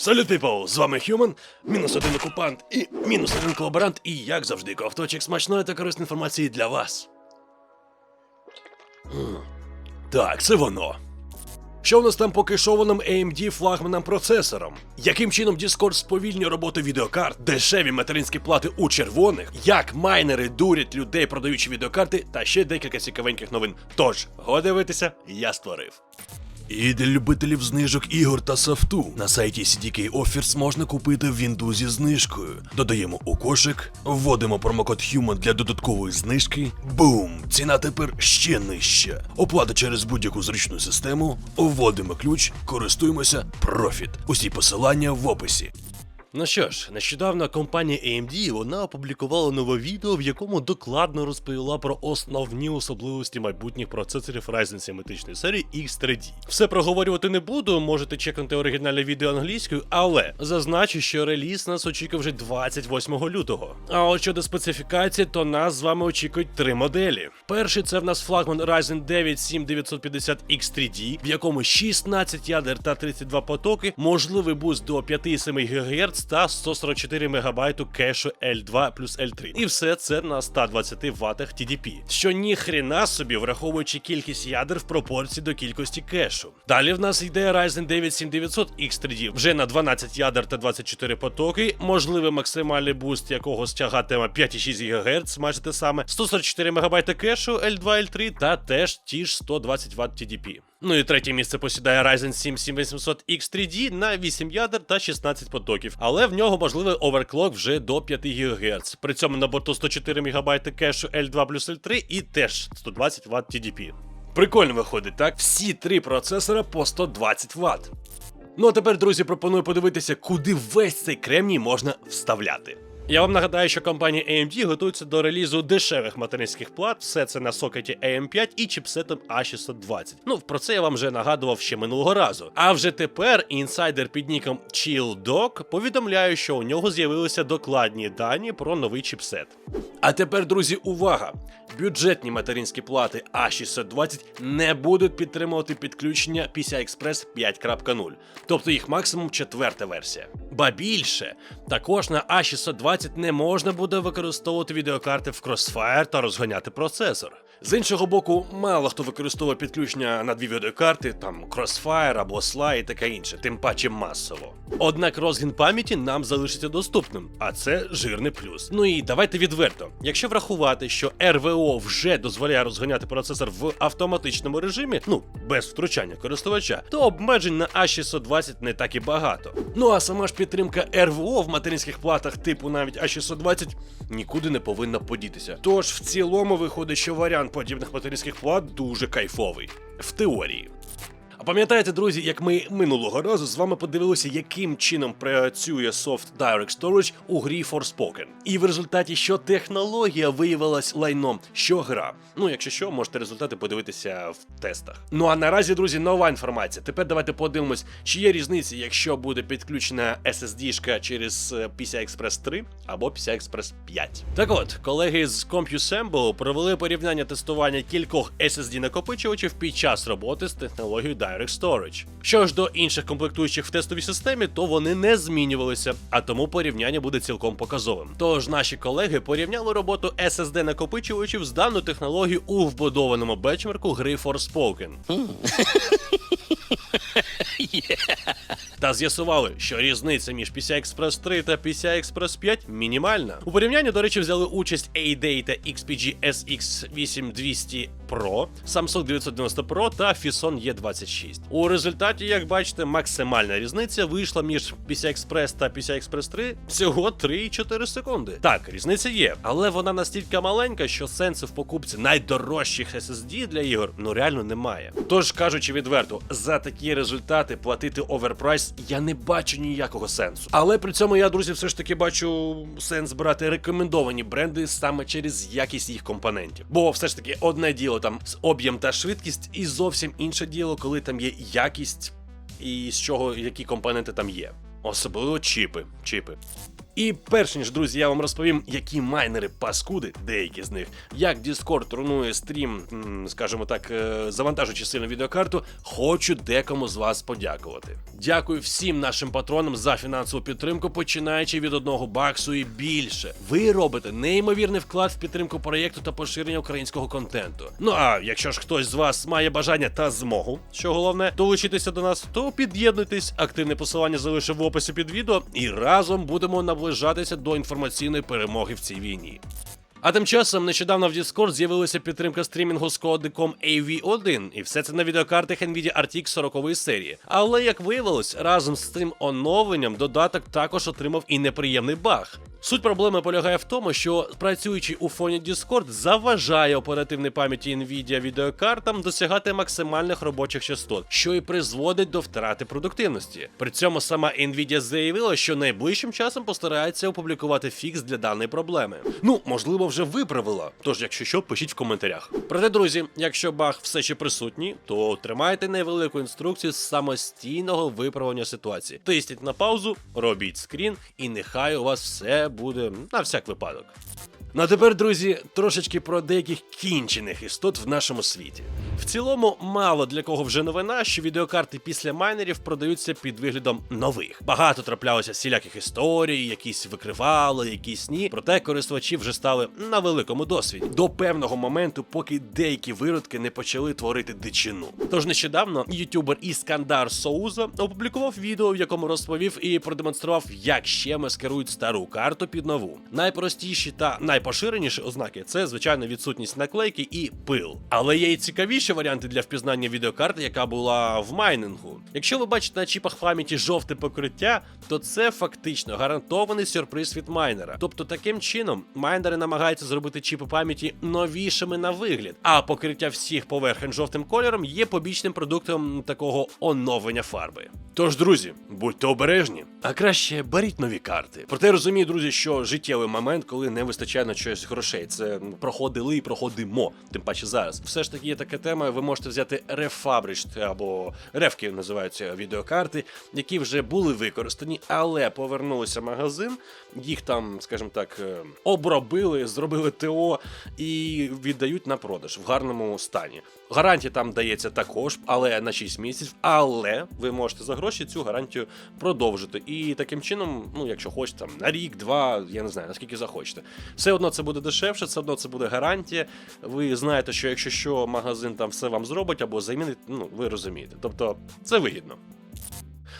Салют, people! З вами Human, мінус один окупант і мінус один колаборант, і як завжди, ковточок смачної та корисної інформації для вас. Так, це воно. Що в нас там по кешованим AMD флагманам процесорам? Яким чином Discord сповільнює роботу відеокарт, дешеві материнські плати у червоних, як майнери дурять людей, продаючи відеокарти, та ще декілька цікавеньких новин. Тож, го дивитися, я створив. І для любителів знижок ігор та софту на сайті CDK Offers можна купити Windows зі знижкою. Додаємо у кошик, вводимо промокод HUMAN для додаткової знижки. Бум! Ціна тепер ще нижча. Оплата через будь-яку зручну систему. Вводимо ключ, користуємося, профіт. Усі посилання в описі. Ну що ж, нещодавно компанія AMD вона опублікувала нове відео, в якому докладно розповіла про основні особливості майбутніх процесорів Ryzen 7 серії X3D. Все проговорювати не буду, можете чекнути оригінальне відео англійською, але зазначу, що реліз нас очікує вже 28 лютого. А от щодо специфікації, то нас з вами очікують три моделі. Перший це в нас флагман Ryzen 9 7950 X3D, в якому 16 ядер та 32 потоки, можливий буст до 5,7 ГГц та 144 МБ кешу L2 плюс L3. І все це на 120 Вт TDP, що ніхрена собі враховуючи кількість ядер в пропорції до кількості кешу. Далі в нас йде Ryzen 9 7900 X3D вже на 12 ядер та 24 потоки, можливий максимальний буст якого стягатиме 5,6 ГГц, майже те саме, 144 МБ кешу L2 L3 та теж ті ж 120 Вт TDP. Ну і третє місце посідає Ryzen 7 7800 X3D на 8 ядер та 16 потоків, але в нього можливий оверклок вже до 5 ГГц. При цьому на борту 104 МБ кешу L2 плюс L3 і теж 120 Вт TDP. Прикольно виходить, так? Всі три процесора по 120 Вт. Ну а тепер, друзі, пропоную подивитися, куди весь цей кремній можна вставляти. Я вам нагадаю, що компанія AMD готується до релізу дешевих материнських плат, все це на сокеті AM5 і чіпсетом A620. Ну, про це я вам вже нагадував ще минулого разу. А вже тепер інсайдер під ніком ChillDog повідомляє, що у нього з'явилися докладні дані про новий чіпсет. А тепер, друзі, увага! Бюджетні материнські плати А620 не будуть підтримувати підключення PCI-Express 5.0, тобто їх максимум четверта версія. Ба більше, також на А620 не можна буде використовувати відеокарти в Crossfire та розганяти процесор. З іншого боку, мало хто використовує підключення на дві відеокарти, там Crossfire або SLI і таке інше, тим паче масово. Однак розгін пам'яті нам залишиться доступним, а це жирний плюс. Ну і давайте відверто. Якщо врахувати, що РВО вже дозволяє розганяти процесор в автоматичному режимі, ну без втручання користувача, то обмежень на A620 не так і багато. Ну а сама ж підтримка РВО в материнських платах типу навіть A620 нікуди не повинна подітися. Тож в цілому виходить, що варіант подібних материнських плат дуже кайфовий. В теорії. Пам'ятаєте, друзі, як ми минулого разу з вами подивилися, яким чином працює Soft Direct Storage у грі Forspoken. І в результаті, що технологія виявилась лайном, що гра. Ну, якщо що, можете результати подивитися в тестах. Ну а наразі, друзі, нова інформація. Тепер давайте подивимось, чи є різниця, якщо буде підключена SSD-шка через е, PCI Express 3 або PCI Express 5. Так от, колеги з CompuSemble провели порівняння тестування кількох SSD накопичувачів під час роботи з технологією Direct Storage. Що ж до інших комплектуючих в тестовій системі, то вони не змінювалися, а тому порівняння буде цілком показовим. Тож наші колеги порівняли роботу SSD накопичувачів з даною технологією у вбудованому бенчмарку гри Forspoken. Та з'ясували, що різниця між PCI Express 3 та PCI Express 5 мінімальна. У порівнянні, до речі, взяли участь A-Data XPG SX8200 Pro, Samsung 990 Pro та Fison E26. У результаті, як бачите, максимальна різниця вийшла між PCI Express та PCI Express 3 всього 3,4 секунди. Так, різниця є, але вона настільки маленька, що сенсу в покупці найдорожчих SSD для ігор ну реально немає. Тож кажучи відверто, за такі результати платити оверпрайс я не бачу ніякого сенсу. Але при цьому я, друзі, все ж таки бачу сенс брати рекомендовані бренди саме через якість їх компонентів. Бо все ж таки одне діло там з об'єм та швидкість, і зовсім інше діло, коли там є якість і з чого які компоненти там є. Особливо чіпи. чіпи. І перш ніж, друзі, я вам розповім, які майнери паскуди, деякі з них, як Discord руйнує стрім, скажімо так, е, завантажуючи сильно відеокарту, хочу декому з вас подякувати. Дякую всім нашим патронам за фінансову підтримку, починаючи від одного баксу і більше. Ви робите неймовірний вклад в підтримку проєкту та поширення українського контенту. Ну а якщо ж хтось з вас має бажання та змогу, що головне, долучитися до нас, то під'єднуйтесь. Активне посилання залишив в описі під відео, і разом будемо наближатися до інформаційної перемоги в цій війні. А тим часом нещодавно в Discord з'явилася підтримка стрімінгу з кодиком AV1, і все це на відеокартах Nvidia RTX 40 серії. Але як виявилось, разом з цим оновленням додаток також отримав і неприємний баг. Суть проблеми полягає в тому, що працюючи у фоні Discord заважає оперативній пам'яті Nvidia відеокартам досягати максимальних робочих частот, що і призводить до втрати продуктивності. При цьому сама Nvidia заявила, що найближчим часом постарається опублікувати фікс для даної проблеми. Ну, можливо, вже виправила. Тож, якщо що, пишіть в коментарях. Проте, друзі, якщо баг все ще присутній, то тримайте невелику інструкцію з самостійного виправлення ситуації. Тисніть на паузу, робіть скрін, і нехай у вас все буде на всяк випадок. Ну а тепер, друзі, трошечки про деяких кінчених істот в нашому світі. В цілому, мало для кого вже новина, що відеокарти після майнерів продаються під виглядом нових. Багато траплялося всіляких історій, якісь викривали, якісь ні. Проте користувачі вже стали на великому досвіді до певного моменту, поки деякі виродки не почали творити дичину. Тож нещодавно ютубер Іскандар Соуза опублікував відео, в якому розповів і продемонстрував, як ще маскирують стару карту під нову. Найпростіші та найпоширеніші ознаки це звичайно відсутність наклейки і пил. Але є і цікавіші варіанти для впізнання відеокарти, яка була в майнингу. Якщо ви бачите на чіпах пам'яті жовте покриття, то це фактично гарантований сюрприз від майнера. Тобто таким чином майнери намагаються зробити чіпи пам'яті новішими на вигляд, а покриття всіх поверхень жовтим кольором є побічним продуктом такого оновлення фарби. Тож, друзі, будьте обережні, а краще беріть нові карти. Проте розумію, друзі, що життєвий момент, коли не вистачає на щось грошей, це проходили і проходимо. Тим паче зараз. Все ж таки є така тема. Ви можете взяти рефабричт або ревки називаються відеокарти, які вже були використані, але повернулися в магазин. Їх там, скажімо так, е, обробили, зробили ТО і віддають на продаж в гарному стані. Гарантія там дається також, але на 6 місяців. Але ви можете за гроші цю гарантію продовжити. І таким чином, ну якщо хочете, там на рік, два, я не знаю, наскільки захочете. Все одно це буде дешевше, все одно це буде гарантія. Ви знаєте, що якщо що, магазин там все вам зробить або замінить, ну ви розумієте. Тобто це вигідно.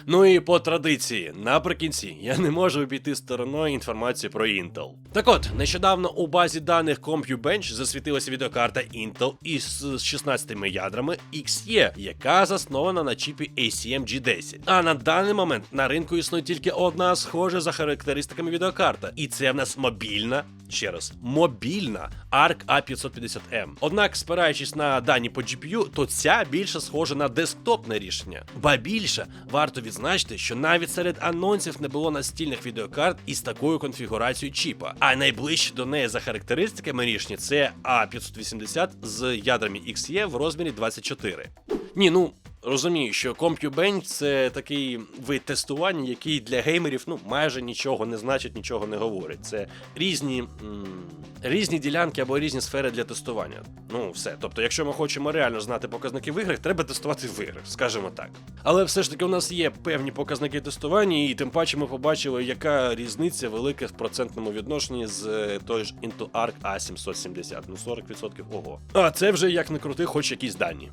Ну і по традиції, наприкінці, я не можу обійти стороною інформацію про Intel. Так от, нещодавно у базі даних CompuBench засвітилася відеокарта Intel із 16 ядрами XE, яка заснована на чіпі ACM G10. А на даний момент на ринку існує тільки одна схожа за характеристиками відеокарта, і це в нас мобільна. Ще раз, мобільна ARC A550M. Однак, спираючись на дані по GPU, то ця більше схожа на десктопне рішення. Ба більше, варто відзначити, що навіть серед анонсів не було настільних відеокарт із такою конфігурацією чіпа. А найближче до неї за характеристиками рішення це А 580 з ядрами XE в розмірі 24. Ні, ну. Розумію, що CompuBench – це такий вид тестування, який для геймерів ну майже нічого не значить, нічого не говорить. Це різні різні ділянки або різні сфери для тестування. Ну все. Тобто, якщо ми хочемо реально знати показники в іграх, треба тестувати в іграх, скажімо так. Але все ж таки у нас є певні показники тестування, і тим паче ми побачили, яка різниця велика в процентному відношенні з е, той ж Intel Arc A770. Ну 40% ого. А це вже як не крути, хоч якісь дані.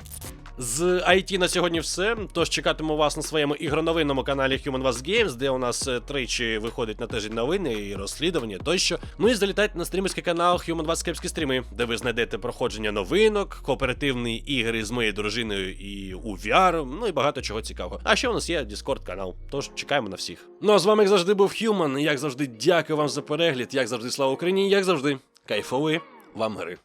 З IT на сьогодні все. Тож чекатиму вас на своєму ігроновинному каналі Human Was Games, де у нас е, тричі виходить на тиждень новини і розслідування тощо. Ну і залітайте на стрімерський канал Human Was Кепські стріми, де ви знайдете проходження новинок, кооперативні ігри з моєю дружиною і у VR, ну і багато чого цікавого. А ще у нас є Discord канал. Тож чекаємо на всіх. Ну а з вами, як завжди, був Human. Як завжди, дякую вам за перегляд, як завжди, слава Україні, як завжди, кайфової вам гри.